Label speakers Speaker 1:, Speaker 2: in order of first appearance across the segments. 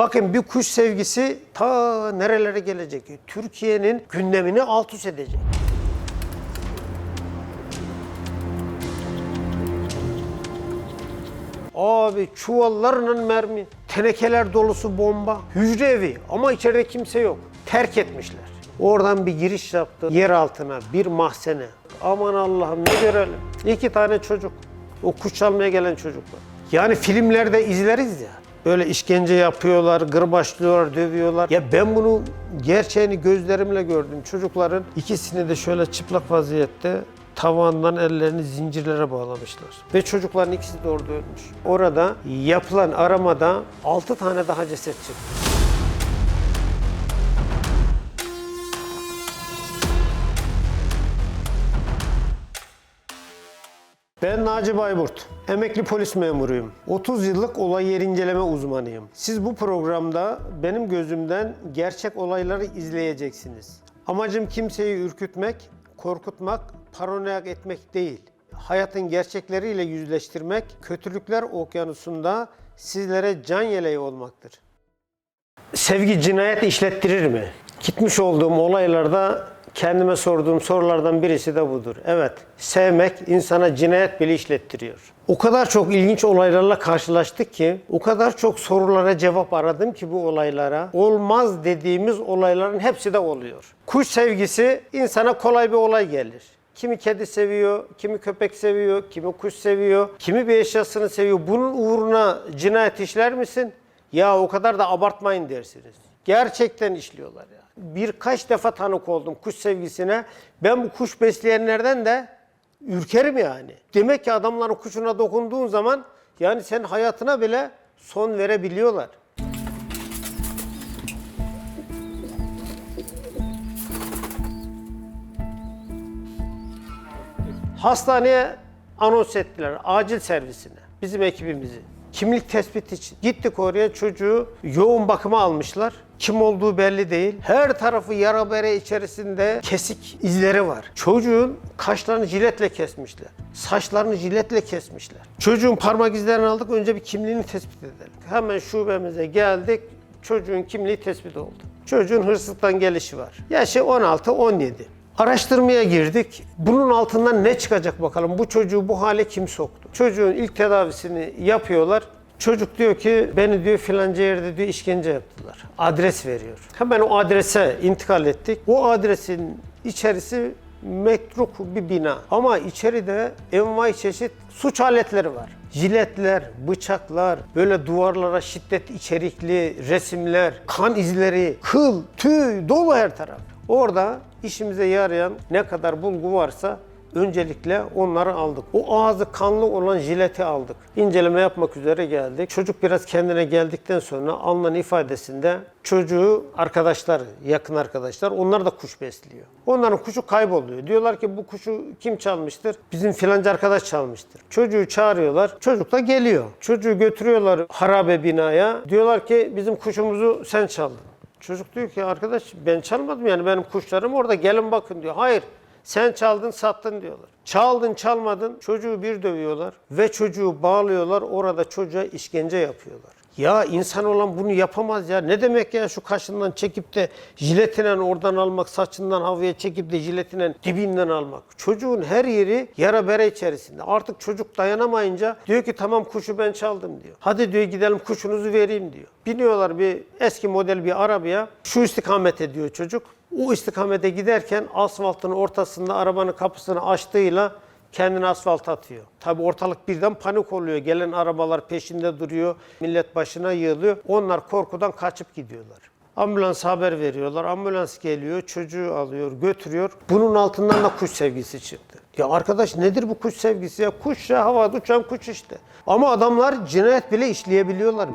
Speaker 1: Bakın bir kuş sevgisi ta nerelere gelecek? Türkiye'nin gündemini alt üst edecek. Abi çuvallarla mermi, tenekeler dolusu bomba, hücre evi ama içeride kimse yok. Terk etmişler. Oradan bir giriş yaptı yer altına, bir mahzene. Aman Allah'ım ne görelim. İki tane çocuk. O kuş çalmaya gelen çocuklar. Yani filmlerde izleriz ya. Böyle işkence yapıyorlar, gırbaçlıyorlar, dövüyorlar. Ya ben bunu gerçeğini gözlerimle gördüm. Çocukların ikisini de şöyle çıplak vaziyette tavandan ellerini zincirlere bağlamışlar. Ve çocukların ikisi de orada ölmüş. Orada yapılan aramada 6 tane daha ceset çıktı. Ben Naci Bayburt. Emekli polis memuruyum. 30 yıllık olay yer inceleme uzmanıyım. Siz bu programda benim gözümden gerçek olayları izleyeceksiniz. Amacım kimseyi ürkütmek, korkutmak, paranoyak etmek değil. Hayatın gerçekleriyle yüzleştirmek, kötülükler okyanusunda sizlere can yeleği olmaktır. Sevgi cinayet işlettirir mi? Gitmiş olduğum olaylarda kendime sorduğum sorulardan birisi de budur. Evet, sevmek insana cinayet bile işlettiriyor. O kadar çok ilginç olaylarla karşılaştık ki, o kadar çok sorulara cevap aradım ki bu olaylara. Olmaz dediğimiz olayların hepsi de oluyor. Kuş sevgisi insana kolay bir olay gelir. Kimi kedi seviyor, kimi köpek seviyor, kimi kuş seviyor, kimi bir eşyasını seviyor. Bunun uğruna cinayet işler misin? Ya o kadar da abartmayın dersiniz. Gerçekten işliyorlar ya. Birkaç defa tanık oldum kuş sevgisine. Ben bu kuş besleyenlerden de ürkerim yani. Demek ki adamların kuşuna dokunduğun zaman yani sen hayatına bile son verebiliyorlar. Hastaneye anons ettiler acil servisine bizim ekibimizi. Kimlik tespit için. Gittik oraya çocuğu yoğun bakıma almışlar. Kim olduğu belli değil. Her tarafı yara bere içerisinde kesik izleri var. Çocuğun kaşlarını jiletle kesmişler. Saçlarını jiletle kesmişler. Çocuğun parmak izlerini aldık. Önce bir kimliğini tespit edelim. Hemen şubemize geldik. Çocuğun kimliği tespit oldu. Çocuğun hırsızlıktan gelişi var. Yaşı 16-17. Araştırmaya girdik. Bunun altından ne çıkacak bakalım? Bu çocuğu bu hale kim soktu? Çocuğun ilk tedavisini yapıyorlar. Çocuk diyor ki beni diyor filanca yerde diyor işkence yaptılar. Adres veriyor. Hemen o adrese intikal ettik. O adresin içerisi metruk bir bina. Ama içeride envai çeşit suç aletleri var. Jiletler, bıçaklar, böyle duvarlara şiddet içerikli resimler, kan izleri, kıl, tüy dolu her taraf. Orada işimize yarayan ne kadar bulgu varsa öncelikle onları aldık. O ağzı kanlı olan jileti aldık. İnceleme yapmak üzere geldik. Çocuk biraz kendine geldikten sonra alınan ifadesinde çocuğu arkadaşlar, yakın arkadaşlar onlar da kuş besliyor. Onların kuşu kayboluyor. Diyorlar ki bu kuşu kim çalmıştır? Bizim filanca arkadaş çalmıştır. Çocuğu çağırıyorlar. Çocuk da geliyor. Çocuğu götürüyorlar harabe binaya. Diyorlar ki bizim kuşumuzu sen çaldın. Çocuk diyor ki arkadaş ben çalmadım yani benim kuşlarım orada gelin bakın diyor. Hayır sen çaldın sattın diyorlar. Çaldın çalmadın çocuğu bir dövüyorlar ve çocuğu bağlıyorlar orada çocuğa işkence yapıyorlar. Ya insan olan bunu yapamaz ya. Ne demek ya şu kaşından çekip de jiletinen oradan almak, saçından havaya çekip de jiletinen dibinden almak. Çocuğun her yeri yara bere içerisinde. Artık çocuk dayanamayınca diyor ki tamam kuşu ben çaldım diyor. Hadi diyor gidelim kuşunuzu vereyim diyor. Biniyorlar bir eski model bir arabaya. Şu istikamete diyor çocuk. O istikamete giderken asfaltın ortasında arabanın kapısını açtığıyla kendini asfalta atıyor. Tabi ortalık birden panik oluyor. Gelen arabalar peşinde duruyor. Millet başına yığılıyor. Onlar korkudan kaçıp gidiyorlar. Ambulans haber veriyorlar. Ambulans geliyor, çocuğu alıyor, götürüyor. Bunun altından da kuş sevgisi çıktı. Ya arkadaş nedir bu kuş sevgisi ya? Kuş ya havada uçan kuş işte. Ama adamlar cinayet bile işleyebiliyorlar.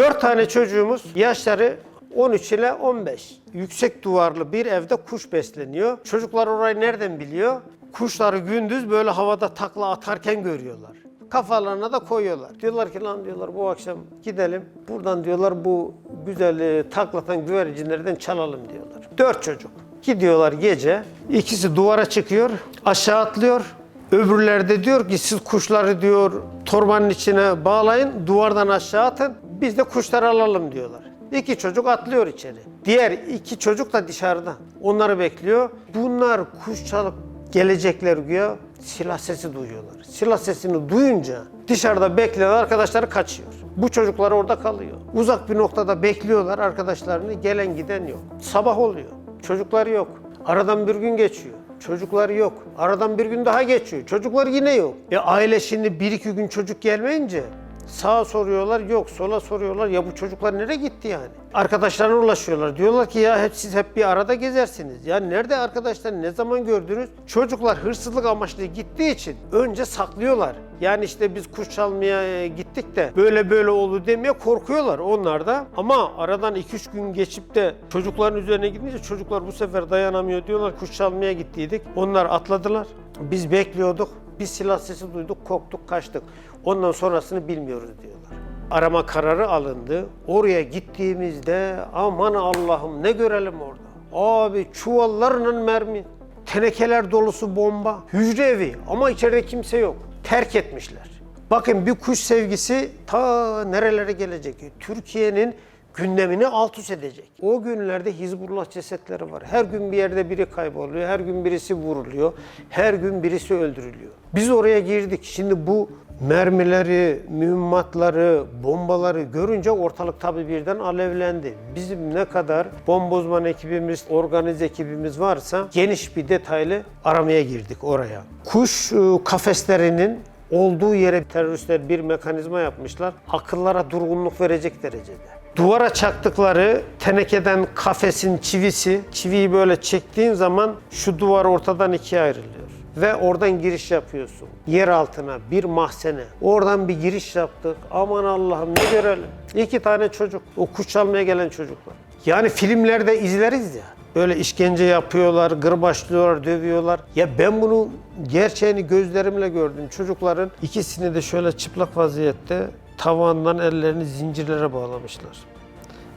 Speaker 1: Dört tane çocuğumuz yaşları 13 ile 15. Yüksek duvarlı bir evde kuş besleniyor. Çocuklar orayı nereden biliyor? Kuşları gündüz böyle havada takla atarken görüyorlar. Kafalarına da koyuyorlar. Diyorlar ki lan diyorlar bu akşam gidelim. Buradan diyorlar bu güzel e, taklatan güvercinlerden çalalım diyorlar. Dört çocuk. Gidiyorlar gece. İkisi duvara çıkıyor, aşağı atlıyor. Öbürleri de diyor ki siz kuşları diyor torbanın içine bağlayın, duvardan aşağı atın. Biz de kuşları alalım diyorlar. İki çocuk atlıyor içeri. Diğer iki çocuk da dışarıda. Onları bekliyor. Bunlar kuş çalıp gelecekler güya silah sesi duyuyorlar. Silah sesini duyunca dışarıda bekleyen arkadaşları kaçıyor. Bu çocuklar orada kalıyor. Uzak bir noktada bekliyorlar arkadaşlarını. Gelen giden yok. Sabah oluyor. Çocuklar yok. Aradan bir gün geçiyor. Çocukları yok. Aradan bir gün daha geçiyor. Çocuklar yine yok. E aile şimdi bir iki gün çocuk gelmeyince sağa soruyorlar yok, sola soruyorlar. Ya bu çocuklar nereye gitti yani? Arkadaşlarına ulaşıyorlar. Diyorlar ki ya hep siz hep bir arada gezersiniz. Ya nerede arkadaşlar ne zaman gördünüz? Çocuklar hırsızlık amaçlı gittiği için önce saklıyorlar. Yani işte biz kuş çalmaya e, gittik de böyle böyle oldu demeye korkuyorlar onlar da. Ama aradan 2-3 gün geçip de çocukların üzerine gidince çocuklar bu sefer dayanamıyor diyorlar kuş çalmaya gittiydik. Onlar atladılar. Biz bekliyorduk. Bir silah sesi duyduk, korktuk, kaçtık. Ondan sonrasını bilmiyoruz diyorlar. Arama kararı alındı. Oraya gittiğimizde aman Allah'ım ne görelim orada. Abi çuvallarla mermi, tenekeler dolusu bomba, hücre evi ama içeride kimse yok. Terk etmişler. Bakın bir kuş sevgisi ta nerelere gelecek. Türkiye'nin gündemini alt üst edecek. O günlerde Hizbullah cesetleri var. Her gün bir yerde biri kayboluyor, her gün birisi vuruluyor, her gün birisi öldürülüyor. Biz oraya girdik. Şimdi bu mermileri, mühimmatları, bombaları görünce ortalık tabii birden alevlendi. Bizim ne kadar bombozman ekibimiz, organize ekibimiz varsa geniş bir detaylı aramaya girdik oraya. Kuş e, kafeslerinin olduğu yere teröristler bir mekanizma yapmışlar. Akıllara durgunluk verecek derecede. Duvara çaktıkları tenekeden kafesin çivisi, çiviyi böyle çektiğin zaman şu duvar ortadan ikiye ayrılıyor. Ve oradan giriş yapıyorsun. Yer altına, bir mahzene. Oradan bir giriş yaptık. Aman Allah'ım ne görelim. İki tane çocuk. O kuş çalmaya gelen çocuklar. Yani filmlerde izleriz ya. Böyle işkence yapıyorlar, gırbaçlıyorlar, dövüyorlar. Ya ben bunu gerçeğini gözlerimle gördüm. Çocukların ikisini de şöyle çıplak vaziyette tavandan ellerini zincirlere bağlamışlar.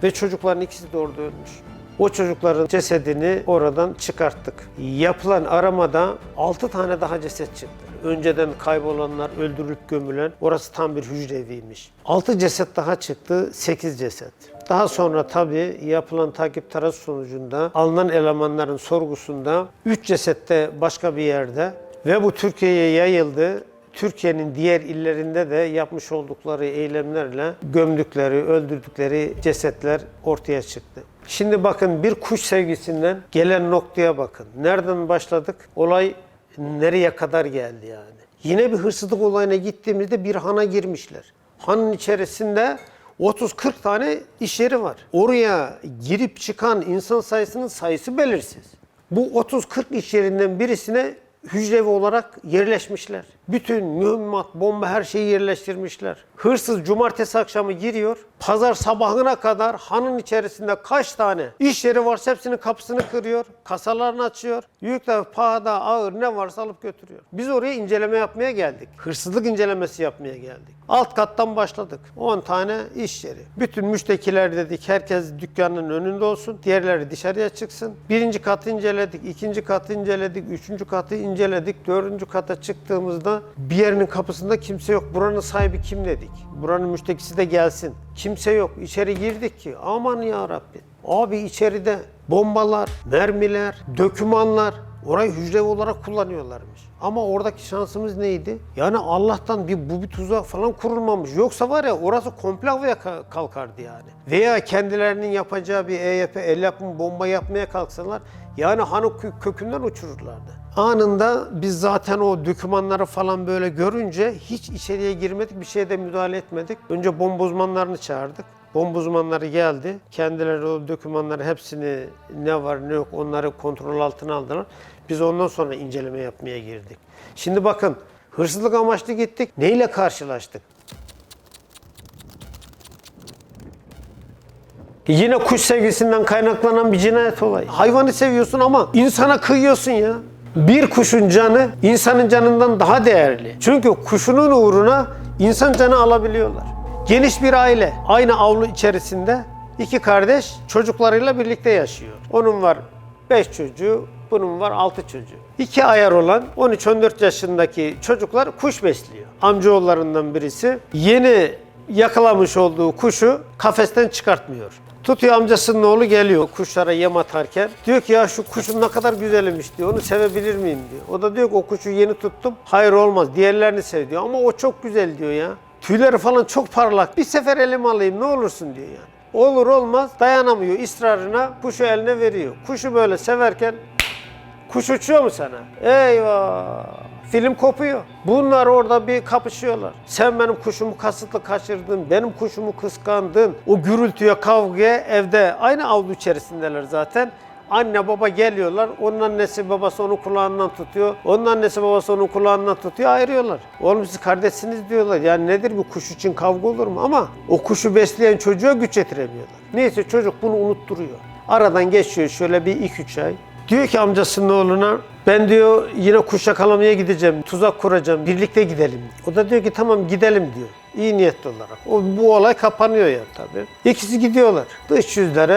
Speaker 1: Ve çocukların ikisi de orada ölmüş. O çocukların cesedini oradan çıkarttık. Yapılan aramada 6 tane daha ceset çıktı. Önceden kaybolanlar, öldürülüp gömülen, orası tam bir hücre eviymiş. 6 ceset daha çıktı, 8 ceset. Daha sonra tabii yapılan takip taraç sonucunda alınan elemanların sorgusunda 3 cesette başka bir yerde ve bu Türkiye'ye yayıldı. Türkiye'nin diğer illerinde de yapmış oldukları eylemlerle gömdükleri, öldürdükleri cesetler ortaya çıktı. Şimdi bakın bir kuş sevgisinden gelen noktaya bakın. Nereden başladık? Olay nereye kadar geldi yani? Yine bir hırsızlık olayına gittiğimizde bir hana girmişler. Hanın içerisinde 30-40 tane iş yeri var. Oraya girip çıkan insan sayısının sayısı belirsiz. Bu 30-40 iş yerinden birisine hücrevi olarak yerleşmişler. Bütün mühimmat, bomba her şeyi yerleştirmişler. Hırsız cumartesi akşamı giriyor. Pazar sabahına kadar hanın içerisinde kaç tane iş yeri varsa hepsinin kapısını kırıyor. Kasalarını açıyor. Yükle, pahada, ağır ne varsa alıp götürüyor. Biz oraya inceleme yapmaya geldik. Hırsızlık incelemesi yapmaya geldik. Alt kattan başladık. 10 tane iş yeri. Bütün müştekiler dedik herkes dükkanın önünde olsun. Diğerleri dışarıya çıksın. Birinci katı inceledik, ikinci katı inceledik, üçüncü katı inceledik. Dördüncü kata çıktığımızda bir yerinin kapısında kimse yok. Buranın sahibi kim dedik. Buranın müştekisi de gelsin. Kimse yok. İçeri girdik ki aman ya Rabbi. Abi içeride bombalar, mermiler, dökümanlar orayı hücre olarak kullanıyorlarmış. Ama oradaki şansımız neydi? Yani Allah'tan bir bu bir tuzak falan kurulmamış. Yoksa var ya orası komple ka- kalkardı yani. Veya kendilerinin yapacağı bir EYP, el yapımı bomba yapmaya kalksalar yani hanı kö- kökünden uçururlardı. Anında biz zaten o dokümanları falan böyle görünce hiç içeriye girmedik, bir şeye de müdahale etmedik. Önce bomba uzmanlarını çağırdık. Bomba uzmanları geldi. Kendileri o dokümanları hepsini ne var ne yok onları kontrol altına aldılar. Biz ondan sonra inceleme yapmaya girdik. Şimdi bakın hırsızlık amaçlı gittik. Neyle karşılaştık? Yine kuş sevgisinden kaynaklanan bir cinayet olayı. Hayvanı seviyorsun ama insana kıyıyorsun ya. Bir kuşun canı insanın canından daha değerli. Çünkü kuşunun uğruna insan canı alabiliyorlar. Geniş bir aile, aynı avlu içerisinde iki kardeş çocuklarıyla birlikte yaşıyor. Onun var 5 çocuğu, Bunun var 6 çocuğu. İki ayar olan 13-14 yaşındaki çocuklar kuş besliyor. Amcaoğullarından birisi yeni yakalamış olduğu kuşu kafesten çıkartmıyor. Tutuyor amcasının oğlu geliyor kuşlara yem atarken. Diyor ki ya şu kuşun ne kadar güzelmiş diyor. Onu sevebilir miyim diyor. O da diyor ki o kuşu yeni tuttum. Hayır olmaz. Diğerlerini sev diyor. Ama o çok güzel diyor ya. Tüyleri falan çok parlak. Bir sefer elime alayım ne olursun diyor yani. Olur olmaz dayanamıyor ısrarına kuşu eline veriyor. Kuşu böyle severken kuş uçuyor mu sana? Eyvah! Film kopuyor. Bunlar orada bir kapışıyorlar. Sen benim kuşumu kasıtlı kaçırdın, benim kuşumu kıskandın. O gürültüye, kavgaya evde aynı avlu içerisindeler zaten. Anne baba geliyorlar. Onun annesi babası onu kulağından tutuyor. Onun annesi babası onu kulağından tutuyor. Ayırıyorlar. Oğlum siz kardeşsiniz diyorlar. Yani nedir bu kuş için kavga olur mu? Ama o kuşu besleyen çocuğa güç yetiremiyorlar. Neyse çocuk bunu unutturuyor. Aradan geçiyor şöyle bir 2-3 ay. Diyor ki amcasının oğluna ben diyor yine kuş yakalamaya gideceğim, tuzak kuracağım, birlikte gidelim. O da diyor ki tamam gidelim diyor. İyi niyetli olarak. O, bu olay kapanıyor ya tabii. İkisi gidiyorlar. Dış yüzlere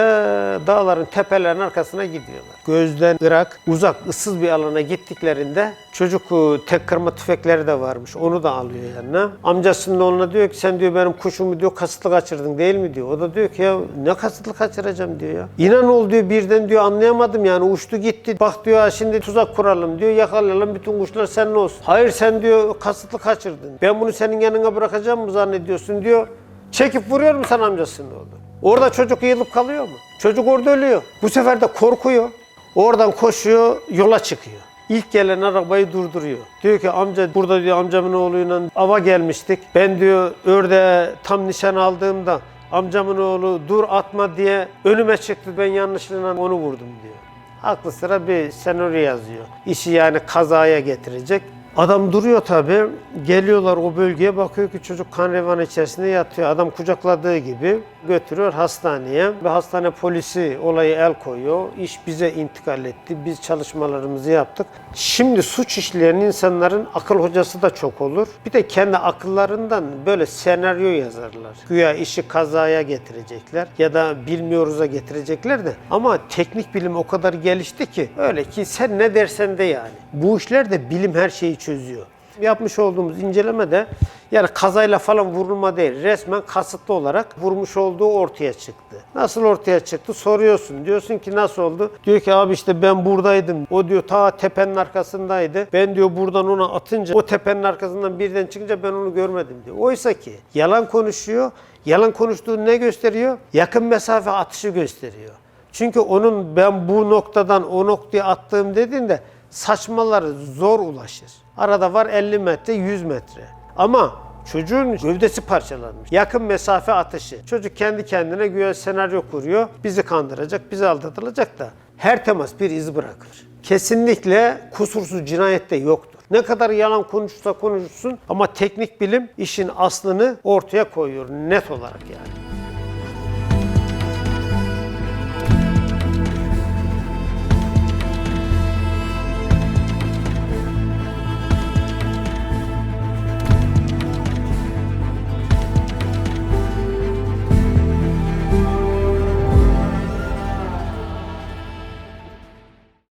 Speaker 1: dağların tepelerinin arkasına gidiyorlar. Gözden ırak, uzak, ıssız bir alana gittiklerinde çocuk e, tek kırma tüfekleri de varmış. Onu da alıyor yanına. Amcasının oğluna diyor ki sen diyor benim kuşumu diyor kasıtlı kaçırdın değil mi diyor. O da diyor ki ya ne kasıtlı kaçıracağım diyor ya. İnan ol diyor birden diyor anlayamadım yani uçtu gitti. Bak diyor şimdi tuzak kuralım diyor yakalayalım bütün kuşlar senin olsun. Hayır sen diyor kasıtlı kaçırdın. Ben bunu senin yanına bırakacağım mı zannediyorsun diyor. Çekip vuruyor mu sen amcasının oğlu? Orada çocuk yığılıp kalıyor mu? Çocuk orada ölüyor. Bu sefer de korkuyor. Oradan koşuyor, yola çıkıyor. İlk gelen arabayı durduruyor. Diyor ki amca burada diyor amcamın oğluyla ava gelmiştik. Ben diyor ördeğe tam nişan aldığımda amcamın oğlu dur atma diye önüme çıktı. Ben yanlışlıkla onu vurdum diyor. Aklı sıra bir senaryo yazıyor. İşi yani kazaya getirecek. Adam duruyor tabii. Geliyorlar o bölgeye bakıyor ki çocuk kan revan içerisinde yatıyor. Adam kucakladığı gibi götürüyor hastaneye. Ve hastane polisi olayı el koyuyor. İş bize intikal etti. Biz çalışmalarımızı yaptık. Şimdi suç işleyen insanların akıl hocası da çok olur. Bir de kendi akıllarından böyle senaryo yazarlar. Güya işi kazaya getirecekler ya da bilmiyoruz'a getirecekler de. Ama teknik bilim o kadar gelişti ki öyle ki sen ne dersen de yani. Bu işler de bilim her şeyi çözüyor. Yapmış olduğumuz incelemede yani kazayla falan vurulma değil, resmen kasıtlı olarak vurmuş olduğu ortaya çıktı. Nasıl ortaya çıktı? Soruyorsun. Diyorsun ki nasıl oldu? Diyor ki abi işte ben buradaydım. O diyor ta tepenin arkasındaydı. Ben diyor buradan ona atınca o tepenin arkasından birden çıkınca ben onu görmedim diyor. Oysa ki yalan konuşuyor. Yalan konuştuğunu ne gösteriyor? Yakın mesafe atışı gösteriyor. Çünkü onun ben bu noktadan o noktaya attığım dediğinde saçmaları zor ulaşır. Arada var 50 metre, 100 metre. Ama çocuğun gövdesi parçalanmış. Yakın mesafe atışı. Çocuk kendi kendine güya senaryo kuruyor. Bizi kandıracak, bizi aldatılacak da her temas bir iz bırakır. Kesinlikle kusursuz cinayette yoktur. Ne kadar yalan konuşsa konuşsun ama teknik bilim işin aslını ortaya koyuyor net olarak yani.